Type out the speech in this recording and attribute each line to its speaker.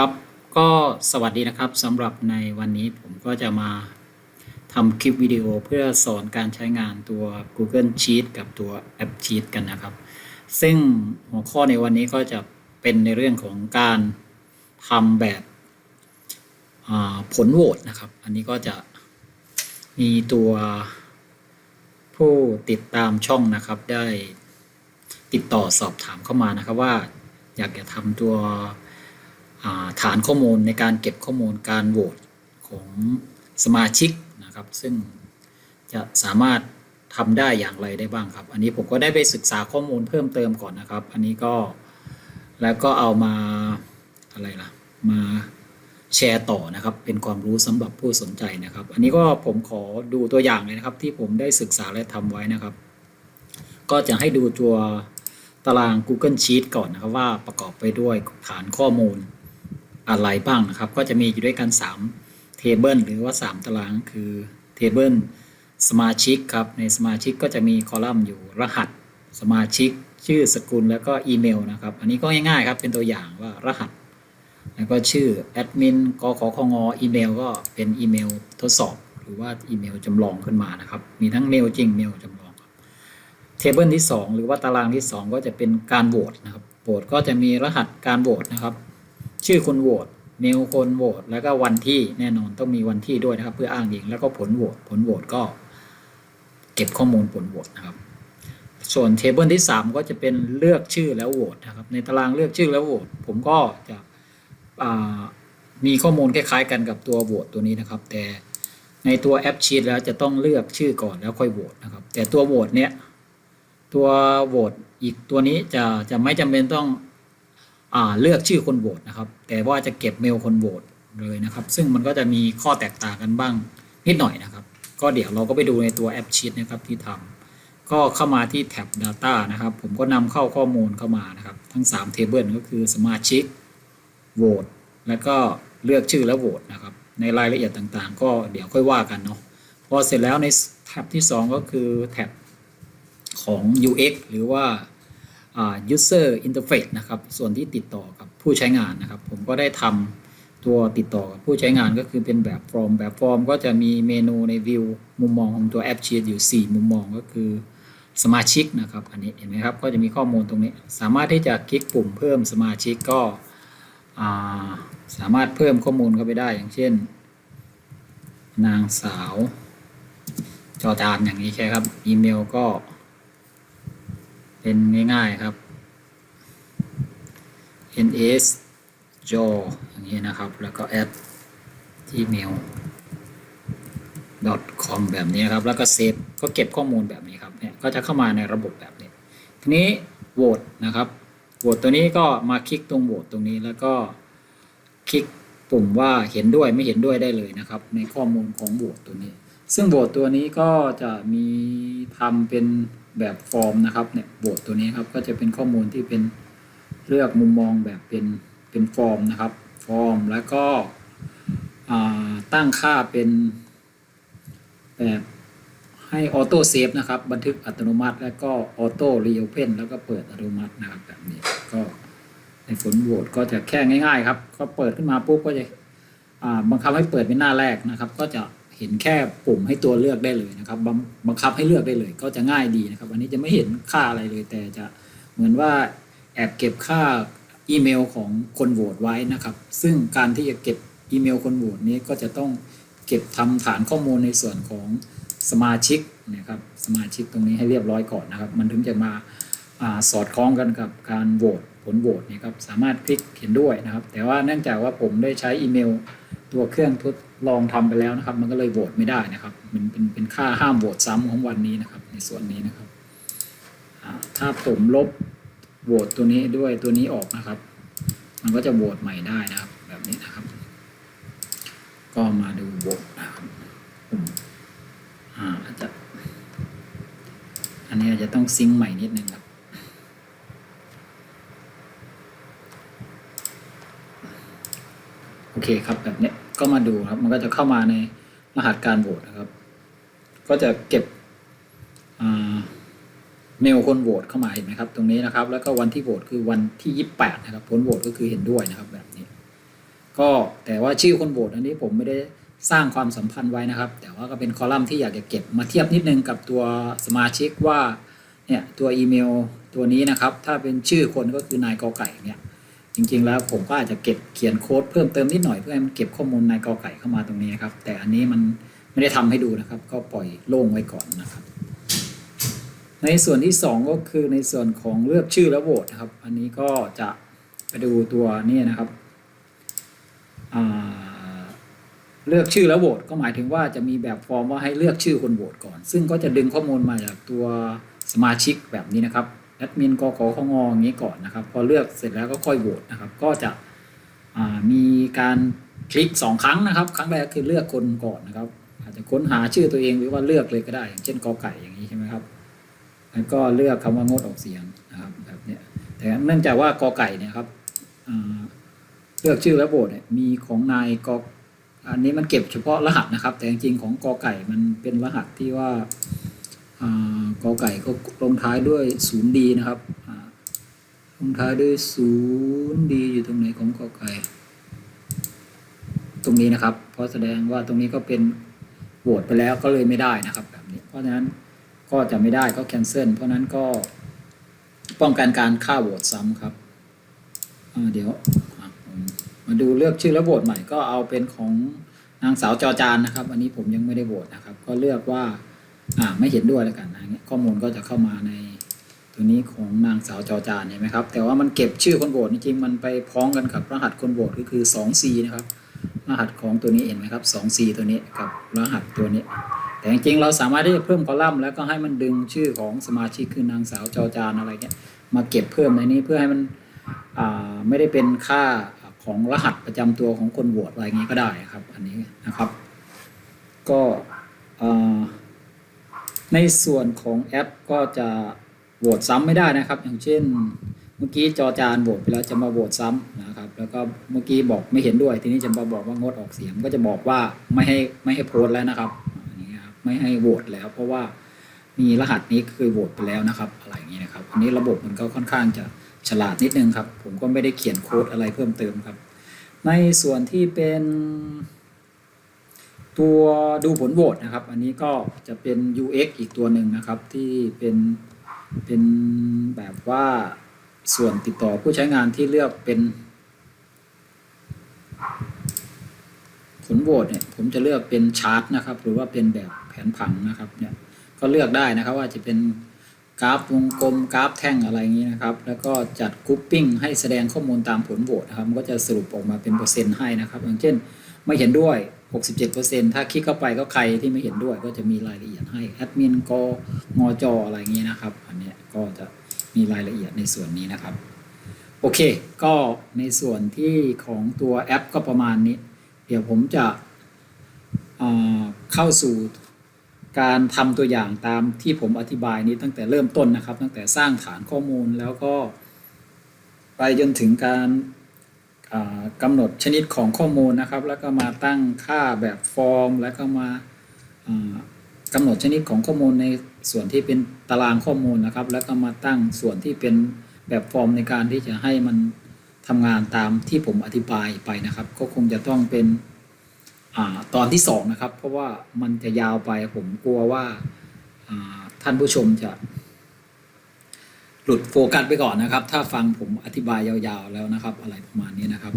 Speaker 1: ครับก็สวัสดีนะครับสำหรับในวันนี้ผมก็จะมาทำคลิปวิดีโอเพื่อสอนการใช้งานตัว Google Sheet กับตัวแอป Sheet กันนะครับ ซึ่งหัวข้อในวันนี้ก็จะเป็นในเรื่องของการทำแบบผลโหวตนะครับ อันนี้ก็จะมีตัวผู้ติดตามช่องนะครับได้ติดต่อสอบถามเข้ามานะครับว่าอยากจะทำตัว ฐานข้อมูลในการเก็บข้อมูลการโหวตของสมาชิกนะครับ ซึ่งจะสามารถทำได้อย่างไรได้บ้างครับ อันนี้ผมก็ได้ไปศึกษาข้อมูลเพิ่มเติมก่อนนะครับ อันนี้ก็แล้วก็เอามาอะไรล่ะมาแชร์ต่อนะครับ เป็นความรู้สำหรับผู้สนใจนะครับ อันนี้ก็ผมขอดูตัวอย่างเลยนะครับ ที่ผมได้ศึกษาและทำไว้นะครับ ก็จะให้ดูตัวตาราง Google Sheet ก่อนนะครับว่าประกอบไปด้วยฐานข้อมูล อะไรบ้างนะครับ ก็จะมีอยู่ด้วยกัน3 Table หรือว่า 3 ตารางคือ Table สมาชิกครับ ในสมาชิกก็จะมีคอลัมน์อยู่รหัสสมาชิก ชื่อสกุลแล้วก็อีเมลนะครับ อันนี้ก็ง่ายๆครับเป็นตัวอย่างว่ารหัส แล้วก็ชื่อแอดมินกขอของอีเมลก็เป็นอีเมลทดสอบ หรือว่าอีเมลจำลองขึ้นมานะครับ มีทั้งเมลจริงเมลจำลองครับเทเบิลที่ 2 หรือว่าตารางที่ 2 ก็จะเป็นการโหวตนะครับโหวตก็จะมีรหัสการโหวตนะครับ ชื่อคนโหวตเมลคนโหวตแล้วก็วันที่แน่นอนต้องมีวันที่ด้วยนะครับ เพื่ออ้างอิงแล้วก็ผลโหวตผลโหวตก็ เก็บข้อมูลผลโหวตนะครับ ส่วนเทเบิลที่ 3 ก็จะเป็นเลือกชื่อแล้วโหวตนะครับ ในตารางเลือกชื่อแล้วโหวตผมก็จะมีข้อมูลคล้ายๆ กันกับตัวโหวตตัวนี้นะครับ แต่ในตัวแอปชีตแล้วจะต้องเลือกชื่อก่อนแล้วค่อยโหวตนะครับ แต่ตัวโหวตเนี้ยตัวโหวตอีกตัวนี้จะจะไม่จำเป็นต้อง เลือกชื่อคนโหวตนะครับ แต่ว่าจะเก็บเมลคนโหวตเลยนะครับ ซึ่งมันก็จะมีข้อแตกต่างกันบ้างนิดหน่อยนะครับ ก็เดี๋ยวเราก็ไปดูในตัวแอปชีตนะครับที่ทำก็เข้ามาที่แท็บ Data นะครับ ผมก็นำเข้าข้อมูลเข้ามานะครับ ทั้ง3 Table ก็คือสมาชิกโหวตแล้วก็เลือกชื่อแล้วโหวตนะครับ ในรายละเอียดต่างๆ ก็เดี๋ยวค่อยว่ากันเนาะพอเสร็จแล้วในแท็บที่ 2 ก็คือแท็บของ UX หรือว่า user interface นะครับ ส่วนที่ติดต่อกับผู้ใช้งานนะครับ ผมก็ได้ทำตัวติดต่อกับผู้ใช้งานก็คือเป็นแบบฟอร์ม แบบฟอร์มก็จะมีเมนูในวิวมุมมองของตัวแอปชีตอยู่ 4 มุมมองก็คือสมาชิกนะครับ อันนี้เห็นไหมครับ ก็จะมีข้อมูลตรงนี้ สามารถที่จะคลิกปุ่มเพิ่มสมาชิกก็สามารถเพิ่มข้อมูลเข้าไปได้อย่างเช่น นางสาว จอจานอย่างนี้ใช่ครับ อีเมลก็ เป็นง่ายๆครับ ns jaw อย่างนี้นะครับ แล้วก็ at gmail com แบบนี้ครับ แล้วก็เซฟก็เก็บข้อมูลแบบนี้ครับเนี่ยก็จะเข้ามาในระบบแบบนี้ ทีนี้โหวตนะครับโหวตตัวนี้ก็มาคลิกตรงโหวตตรงนี้แล้วก็คลิกปุ่มว่าเห็นด้วยไม่เห็นด้วยได้เลยนะครับ ในข้อมูลของโหวตตัวนี้ ซึ่งโหวตตัวนี้ก็จะมีทำเป็น แบบฟอร์มนะครับเนี่ยโหวตตัวนี้ครับก็จะเป็นข้อมูลที่เป็นเลือกมุมมองแบบเป็นเป็นฟอร์มนะครับฟอร์มแล้วก็ตั้งค่าเป็นแบบให้ออโต้เซฟนะครับ บันทึกอัตโนมัติ แล้วก็ออโต้รีโอเพนแล้วก็เปิดอัตโนมัตินะครับแบบนี้ก็ในผลโหวตก็จะแค่ง่าย ๆ ครับ ก็เปิดขึ้นมาปุ๊บก็จะอ่าบังคับให้เปิดเป็นหน้าแรกนะครับ ก็จะ เห็นแค่ปุ่มให้ตัวเลือกได้เลยนะครับบังบังคับให้เลือกได้เลย ก็จะง่ายดีนะครับ อันนี้จะไม่เห็นค่าอะไรเลย แต่จะเหมือนว่าแอบเก็บค่าอีเมลของคนโหวตไว้นะครับ ซึ่งการที่จะเก็บอีเมลคนโหวตนี้ก็จะต้องเก็บทำฐานข้อมูลในส่วนของสมาชิกนะครับสมาชิกตรงนี้ให้เรียบร้อยก่อนนะครับ มันถึงจะมาอาสอดคล้องกันกับการโหวตผลโหวตนี่ครับสามารถคลิกเห็นด้วยนะครับ แต่ว่าเนื่องจากว่าผมได้ใช้อีเมลตัวเครื่องท ลองทำไปแล้วนะครับ มันก็เลยโหวตไม่ได้นะครับมันเป็นเป็นค่าห้ามโหวตซ้ำของวันนี้นะครับ ในส่วนนี้นะครับถ้าผมลบโหวตตัวนี้ด้วยตัวนี้ออกนะครับ มันก็จะโหวตใหม่ได้นะครับ แบบนี้นะครับ ก็มาดูโหวตนะครับอ่าอาจจะอันนี้อาจจะต้องซิงใหม่นิดนึงครับโอเคครับแบบนี้ ก็มาดูครับ มันก็จะเข้ามาในรหัสการโหวตนะครับ ก็จะเก็บเมลคนโหวตเข้ามาเห็นไหมครับ ตรงนี้นะครับ แล้วก็วันที่โหวตคือวันที่ 28 นะครับ ผลโหวตก็คือเห็นด้วยนะครับแบบนี้ ก็แต่ว่าชื่อคนโหวตอันนี้ผมไม่ได้สร้างความสัมพันธ์ไว้นะครับ แต่ว่าก็เป็นคอลัมน์ที่อยากจะเก็บมาเทียบนิดนึงกับตัวสมาชิกว่าเนี่ยตัวอีเมลตัวนี้นะครับ ถ้าเป็นชื่อคนก็คือนายกอไก่เนี่ย จริง ๆ แล้วผมก็อาจจะเก็บเขียนโค้ดเพิ่มเติมนิดหน่อยเพื่อให้มันเก็บข้อมูลในกอไก่เข้ามาตรงนี้นะครับ แต่อันนี้มันไม่ได้ทำให้ดูนะครับ ก็ปล่อยโล่งไว้ก่อนนะครับ ในส่วนที่ 2 ก็คือในส่วนของเลือกชื่อและโหวตนะครับ อันนี้ก็จะไปดูตัวนี้นะครับเลือกชื่อแล้วโหวตก็หมายถึงว่าจะมีแบบฟอร์มว่าให้เลือกชื่อคนโหวตก่อน ซึ่งก็จะดึงข้อมูลมาจากตัวสมาชิกแบบนี้นะครับ แอดมินกขอของออย่างนี้ก่อนนะครับ พอเลือกเสร็จแล้วก็ค่อยโหวตนะครับ ก็จะมีการคลิก 2 ครั้งนะครับ ครั้งแรกคือเลือกคนก่อนนะครับ อาจจะค้นหาชื่อตัวเองหรือว่าเลือกเลยก็ได้ อย่างเช่นกอไก่อย่างนี้ใช่ไหมครับแล้วก็เลือกคำว่างดออกเสียงนะครับแบบนี้แต่เนื่องจากว่ากอไก่เนี่ยครับเลือกชื่อและโบทเนี่ยมีของนายกออันนี้มันเก็บเฉพาะรหัสนะครับ แต่จริงๆของกอไก่มันเป็นรหัสที่ว่าอ่า กอไก่ก็ลงท้ายด้วยศูนย์ดีนะครับลงท้ายด้วยศูนย์ดีอยู่ตรงไหนของกอไก่ ตรงนี้นะครับ เพราะแสดงว่าตรงนี้ก็เป็นโหวตไปแล้วก็เลยไม่ได้นะครับแบบนี้ เพราะฉะนั้นก็จะไม่ได้ก็แคนเซิลเพราะนั้นก็ป้องกันการฆ่าโหวตซ้ำครับเดี๋ยวมาดูเลือกชื่อและโหวตใหม่ก็เอาเป็นของนางสาวจอจานนะครับ อันนี้ผมยังไม่ได้โหวตนะครับ ก็เลือกว่าอ่าไม่เห็นด้วยแล้วกัน นี่ยข้อมูลก็จะเข้ามาในตัวนี้ของนางสาวจอจานเห็นไหมครับ แต่ว่ามันเก็บชื่อคนโหวตจริงๆมันไปพ้องกันกับรหัสคนโหวตก็คือ 2C นะครับ รหัสของตัวนี้เห็นไหมครับ 2C ตัวนี้กับรหัสตัวนี้ แต่จริงๆเราสามารถที่จะเพิ่มคอลัมน์แล้วก็ให้มันดึงชื่อของสมาชิกคือนางสาวจอจานอะไรเงี้ยมาเก็บเพิ่มในนี้เพื่อให้มันไม่ได้เป็นค่าของรหัสประจำตัวของคนโหวตอะไรเงี้ยก็ได้ครับ อันนี้นะครับ ก็อ่า ในส่วนของแอปก็จะโหวตซ้ำไม่ได้นะครับ อย่างเช่น เมื่อกี้จอจานโหวตไปแล้วจะมาโหวตซ้ำนะครับ แล้วก็เมื่อกี้บอกไม่เห็นด้วย ทีนี้จะมาบอกว่างดออกเสียงก็จะบอกว่าไม่ให้ไม่ให้โพสต์แล้วนะครับนนี้ครับไม่ให้โหวตแล้ว เพราะว่ามีรหัสนี้คือโหวตไปแล้วนะครับ อะไรอย่างนี้นะครับอันนี้ระบบมันก็ค่อนข้างจะฉลาดนิดนึงครับ ผมก็ไม่ได้เขียนโค้ดอะไรเพิ่มเติมครับ ในส่วนที่เป็น ตัวดูผลโหวตนะครับ อันนี้ก็จะเป็น UX อีกตัวหนึ่งนะครับที่เป็นเป็นแบบว่าส่วนติดต่อผู้ใช้งานที่เลือกเป็น ผลโหวตเนี่ยผมจะเลือกเป็นชาร์ตนะครับ หรือว่าเป็นแบบแผนผังนะครับเนี่ยก็เลือกได้นะครับว่าจะเป็นกราฟวงกลมกราฟแท่งอะไรอย่างนี้นะครับ แล้วก็จัดกรุ๊ปปิ้งให้แสดงข้อมูลตามผลโหวตนะครับมันก็จะสรุปออกมาเป็นเปอร์เซ็นต์ให้นะครับ อย่างเช่น ไม่เห็นด้วย 67%ถ้าคลิกเข้าไปก็ใครที่ไม่เห็นด้วยก็จะมีรายละเอียดให้แอดมินกงอจออะไรอย่างนี้นะครับ อันเนี้ยก็จะมีรายละเอียดในส่วนนี้นะครับ โอเค ก็ในส่วนที่ของตัวแอปก็ประมาณนี้ เดี๋ยวผมจะเอ่อเข้าสู่การทำตัวอย่างตามที่ผมอธิบายนี้ตั้งแต่เริ่มต้นนะครับ ตั้งแต่สร้างฐานข้อมูลแล้วก็ ไปจนถึงการ กำหนดชนิดของข้อมูลนะครับ แล้วก็มาตั้งค่าแบบฟอร์ม แล้วก็มากำหนดชนิดของข้อมูลในส่วนที่เป็นตารางข้อมูลนะครับ แล้วก็มาตั้งส่วนที่เป็นแบบฟอร์มในการที่จะให้มันทำงานตามที่ผมอธิบายไปนะครับ ก็คงจะต้องเป็นอตอนที่สองนะครับ เพราะว่ามันจะยาวไปผมกลัวว่าท่านผู้ชมจะ หลุดโฟกัสไปก่อนนะครับ ถ้าฟังผมอธิบายยาวๆแล้วนะครับ อะไรประมาณนี้นะครับ